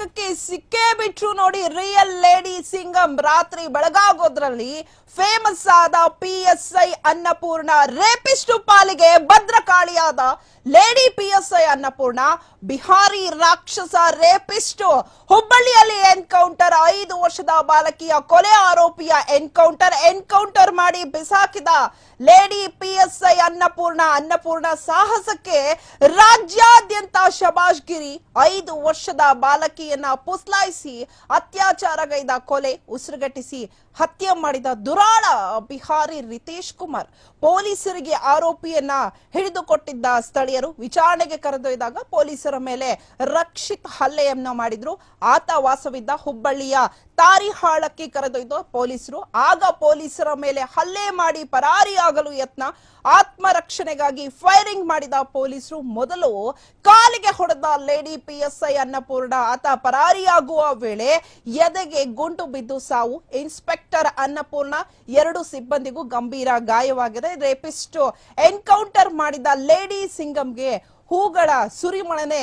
ಕರ್ನಾಟಕಕ್ಕೆ ಸಿಕ್ಕೇ ಬಿಟ್ರು ನೋಡಿ ರಿಯಲ್ ಲೇಡಿ ಸಿಂಗಂ. ರಾತ್ರಿ ಬೆಳಗಾಗೋದ್ರಲ್ಲಿ ಫೇಮಸ್ ಆದ P S I Annapurna rapist ಪಾಲಿಗೆ ಭದ್ರಕಾಳಿಯಾದ lady P S I Annapurna, Bihari ರಾಕ್ಷಸ ರೇಪಿಸ್ಟು ಹುಬ್ಬಳ್ಳಿಯಲ್ಲಿ ಎನ್ಕೌಂಟರ್ ಐದು ವರ್ಷದ ಬಾಲಕಿಯ ಕೊಲೆ ಆರೋಪಿಯ ಎನ್ಕೌಂಟರ್ ಎನ್ಕೌಂಟರ್ ಮಾಡಿ ಬಿಸಾಕಿದ lady P S I Annapurna Annapurna ಸಾಹಸಕ್ಕೆ ರಾಜ್ಯಾದ್ಯಂತ ಶಬಾಷ್ಗಿರಿ ಐದು ವರ್ಷದ ಬಾಲಕಿಯನ್ನ ಪುಸ್ಲಾಯಿಸಿ, ಅತ್ಯಾಚಾರಗೈದ ಕೊಲೆ ಉಸಿರುಗಟ್ಟಿಸಿ ಹತ್ಯೆ ಮಾಡಿದ ದುರಾಳ ಬಿಹಾರಿ ರಿತೇಶ್ ಕುಮಾರ್. ಪೊಲೀಸರಿಗೆ ಆರೋಪಿಯನ್ನ ಹಿಡಿದುಕೊಟ್ಟಿದ್ದ ಸ್ಥಳೀಯರು ವಿಚಾರಣೆಗೆ ಕರೆದೊಯ್ದಾಗ ಪೊಲೀಸರ ಮೇಲೆ ರಕ್ಷಿತ್ ಹಲ್ಲೆಯನ್ನ ಮಾಡಿದ್ರು. ಆತ ವಾಸವಿದ್ದ ಹುಬ್ಬಳ್ಳಿಯ ತಾರಿಹಾಳಕ್ಕೆ ಕರೆದೊಯ್ದ ಪೊಲೀಸರು. ಆಗ ಪೊಲೀಸರ ಮೇಲೆ ಹಲ್ಲೆ ಮಾಡಿ ಪರಾರಿಯಾಗಲು ಯತ್ನ. ಆತ್ಮರಕ್ಷಣೆಗಾಗಿ ಫೈರಿಂಗ್ ಮಾಡಿದ ಪೊಲೀಸರು ಮೊದಲು ಕಾಲಿಗೆ ಹೊಡೆದ lady P S I Annapurna. ಆತ ಪರಾರಿಯಾಗುವ ವೇಳೆ ಎದೆಗೆ ಗುಂಡು ಬಿದ್ದು ಸಾವು. ಇನ್ಸ್ಪೆಕ್ಟರ್ ಅನ್ನಪೂರ್ಣ ಎರಡು ಸಿಬ್ಬಂದಿಗೂ ಗಂಭೀರ ಗಾಯವಾಗಿದೆ. ರೇಪಿಸ್ಟ್ ಎನ್ಕೌಂಟರ್ ಮಾಡಿದ ಲೇಡಿ ಸಿಂಗಂಗೆ ಹೂಗಳ ಸುರಿಮಳನೆ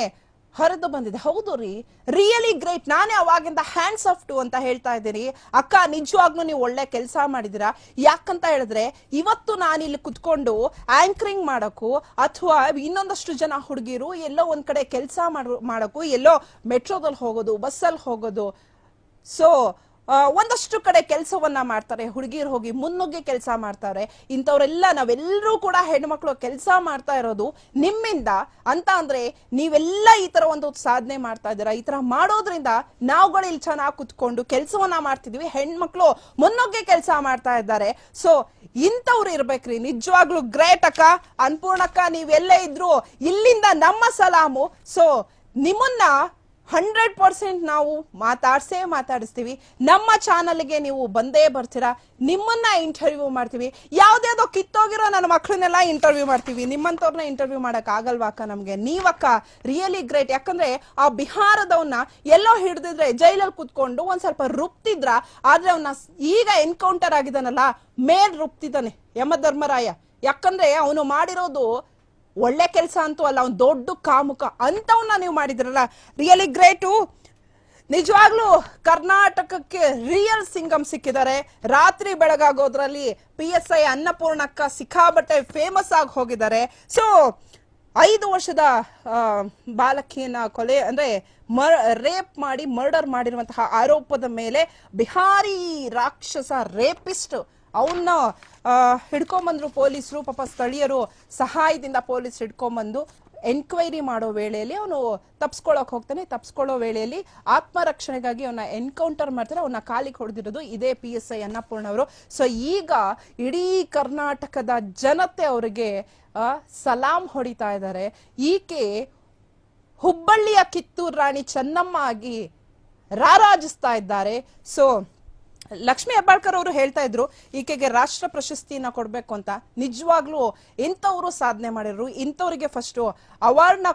ಹರಿದು ಬಂದಿದೆ. ಹೌದು ರೀ. ರಿಯಲಿ ಗ್ರೇಟ್ ನಾನೇ ಅವಾಗಿಂದ ಹ್ಯಾಂಡ್ಸ್ ಆಫ್ ಟು ಅಂತ ಹೇಳ್ತಾ ಇದ್ದೀನಿ. ಅಕ್ಕ, ನಿಜವಾಗ್ಲೂ ನೀವು ಒಳ್ಳೆ ಕೆಲಸ ಮಾಡಿದಿರಾ ಯಾಕಂತ ಹೇಳಿದ್ರೆ, ಇವತ್ತು ನಾನು ಇಲ್ಲಿ ಕುತ್ಕೊಂಡು ಆಂಕರಿಂಗ್ ಮಾಡೋಕ್ಕೂ ಅಥವಾ ಇನ್ನೊಂದಷ್ಟು ಜನ ಹುಡುಗಿರು ಎಲ್ಲೋ ಒಂದ್ ಕಡೆ ಕೆಲಸ ಮಾಡೋಕ್ಕೂ ಎಲ್ಲೋ ಮೆಟ್ರೋದಲ್ಲಿ ಹೋಗೋದು ಬಸ್ಸಲ್ಲಿ ಹೋಗೋದು. ಸೊ ಒಂದಷ್ಟು ಕಡೆ ಕೆಲಸವನ್ನ ಮಾಡ್ತಾರೆ, ಹುಡುಗಿರು ಹೋಗಿ ಮುನ್ನುಗ್ಗಿ ಕೆಲಸ ಮಾಡ್ತಾರೆ. ಇಂಥವರೆಲ್ಲ ನಾವೆಲ್ಲರೂ ಕೂಡ ಹೆಣ್ಮಕ್ಳು ಕೆಲಸ ಮಾಡ್ತಾ ಇರೋದು ನಿಮ್ಮಿಂದ. ಅಂತ ಅಂದ್ರೆ ನೀವೆಲ್ಲ ಈ ತರ ಒಂದು ಸಾಧನೆ ಮಾಡ್ತಾ ಇದ್ದೀರಾ? ಈ ತರ ಮಾಡೋದ್ರಿಂದ ನಾವುಗಳು ಇಲ್ಲಿ ಚೆನ್ನಾಗಿ ಕುತ್ಕೊಂಡು ಕೆಲಸವನ್ನ ಮಾಡ್ತಿದೀವಿ, ಹೆಣ್ಮಕ್ಳು ಮುನ್ನುಗ್ಗಿ ಕೆಲಸ ಮಾಡ್ತಾ ಇದ್ದಾರೆ. ಸೊ ಇಂಥವ್ರು ಇರ್ಬೇಕ್ರಿ, ನಿಜವಾಗ್ಲೂ ಗ್ರೇಟ್ ಅಕ್ಕ. ಅನ್ಪೂರ್ಣಕ್ಕ ನೀವೆಲ್ಲೇ ಇದ್ರು ಇಲ್ಲಿಂದ ನಮ್ಮ ಸಲಾಮು. ಸೊ ನಿಮ್ಮನ್ನ ಹಂಡ್ರೆಡ್ ಪರ್ಸೆಂಟ್ ನಾವು ಮಾತಾಡ್ಸೇ ಮಾತಾಡಿಸ್ತೀವಿ. ನಮ್ಮ ಚಾನಲ್ಗೆ ನೀವು ಬಂದೇ ಬರ್ತೀರಾ. ನಿಮ್ಮನ್ನ ಇಂಟರ್ವ್ಯೂ ಮಾಡ್ತೀವಿ. ಯಾವ್ದ್ಯಾವ್ದೋ ಕಿತ್ತೋಗಿರೋ ನನ್ನ ಮಕ್ಕಳನ್ನೆಲ್ಲ ಇಂಟರ್ವ್ಯೂ ಮಾಡ್ತೀವಿ. ನಿಮ್ಮಂಥವ್ರನ್ನ ಇಂಟರ್ವ್ಯೂ ಮಾಡಕ್ ಆಗಲ್ವಾ ಅಕ್ಕ ನಮ್ಗೆ? ನೀವಕ್ಕ ರಿಯಲಿ ಗ್ರೇಟ್ ಯಾಕಂದ್ರೆ ಆ ಬಿಹಾರದವನ್ನ ಎಲ್ಲೋ ಹಿಡಿದಿದ್ರೆ ಜೈಲಲ್ಲಿ ಕುತ್ಕೊಂಡು ಒಂದ್ ಸ್ವಲ್ಪ ರುಪ್ತಿದ್ರ ಆದ್ರೆ ಅವನ್ನ ಈಗ ಎನ್ಕೌಂಟರ್ ಆಗಿದಾನಲ್ಲ ಮೇಲ್ ರುಪ್ತಿದ್ದಾನೆ ಯಮಧರ್ಮರಾಯ. ಯಾಕಂದ್ರೆ ಅವನು ಮಾಡಿರೋದು ಒಳ್ಳೆ ಕೆಲಸ ಅಂತೂ ಅಲ್ಲ, ಅವ್ನು ದೊಡ್ಡ ಕಾಮುಕ ಅಂತವನ್ನ ನೀವು ಮಾಡಿದ್ರಲ್ಲ ರಿಯಲಿ ಗ್ರೇಟು ನಿಜವಾಗ್ಲೂ ಕರ್ನಾಟಕಕ್ಕೆ ರಿಯಲ್ ಸಿಂಗಮ್ ಸಿಕ್ಕಿದ್ದಾರೆ. ರಾತ್ರಿ ಬೆಳಗಾಗೋದ್ರಲ್ಲಿ ಪಿ ಎಸ್ ಐ ಅನ್ನಪೂರ್ಣಕ್ಕ ಸಿಕ್ಕಾಬಟ್ಟೆ ಫೇಮಸ್ ಆಗಿ ಹೋಗಿದ್ದಾರೆ. ಸೊ ಐದು ವರ್ಷದ ಬಾಲಕಿಯನ್ನ ಕೊಲೆ, ಅಂದ್ರೆ ರೇಪ್ ಮಾಡಿ ಮರ್ಡರ್ ಮಾಡಿರುವಂತಹ ಆರೋಪದ ಮೇಲೆ ಬಿಹಾರಿ ರಾಕ್ಷಸ ರೇಪಿಸ್ಟ್ ಅವನ್ನ ಹಿಡ್ಕೊಂಬಂದ್ರು ಪೊಲೀಸರು, ಪಾಪ ಸ್ಥಳೀಯರು ಸಹಾಯದಿಂದ ಪೊಲೀಸ್ ಹಿಡ್ಕೊಂಬಂದು ಎನ್ಕ್ವೈರಿ ಮಾಡೋ ವೇಳೆಯಲ್ಲಿ ಅವನು ತಪ್ಸ್ಕೊಳಕ್ ಹೋಗ್ತಾನೆ. ತಪ್ಸ್ಕೊಳ್ಳೋ ವೇಳೆಯಲ್ಲಿ ಆತ್ಮರಕ್ಷಣೆಗಾಗಿ ಅವನ ಎನ್ಕೌಂಟರ್ ಮಾಡ್ತಾರೆ. ಅವನ್ನ ಕಾಲಿಗೆ ಹೊಡೆದಿರೋದು ಇದೇ ಪಿ ಎಸ್ ಐ ಅನ್ನಪೂರ್ಣ ಅವರು. ಸೊ ಈಗ ಇಡೀ ಕರ್ನಾಟಕದ ಜನತೆ ಅವರಿಗೆ ಸಲಾಂ ಹೊಡಿತಾ ಇದ್ದಾರೆ. ಈಕೆ ಹುಬ್ಬಳ್ಳಿಯ ಕಿತ್ತೂರು ರಾಣಿ ಚೆನ್ನಮ್ಮ ಆಗಿ ರಾರಾಜಿಸ್ತಾ ಇದ್ದಾರೆ. ಸೊ ಲಕ್ಷ್ಮಿ ಹೆಬ್ಬಾಳ್ಕರ್ ಅವರು ಹೇಳ್ತಾ ಇದ್ರು, ಈಕೆಗೆ ರಾಷ್ಟ್ರ ಪ್ರಶಸ್ತಿಯನ್ನ ಕೊಡ್ಬೇಕು ಅಂತ. ನಿಜವಾಗ್ಲೂ ಇಂಥವ್ರು ಸಾಧನೆ ಮಾಡಿದ್ರು ಇಂಥವ್ರಿಗೆ ಫಸ್ಟ್ ಅವಾರ್ಡ್ನ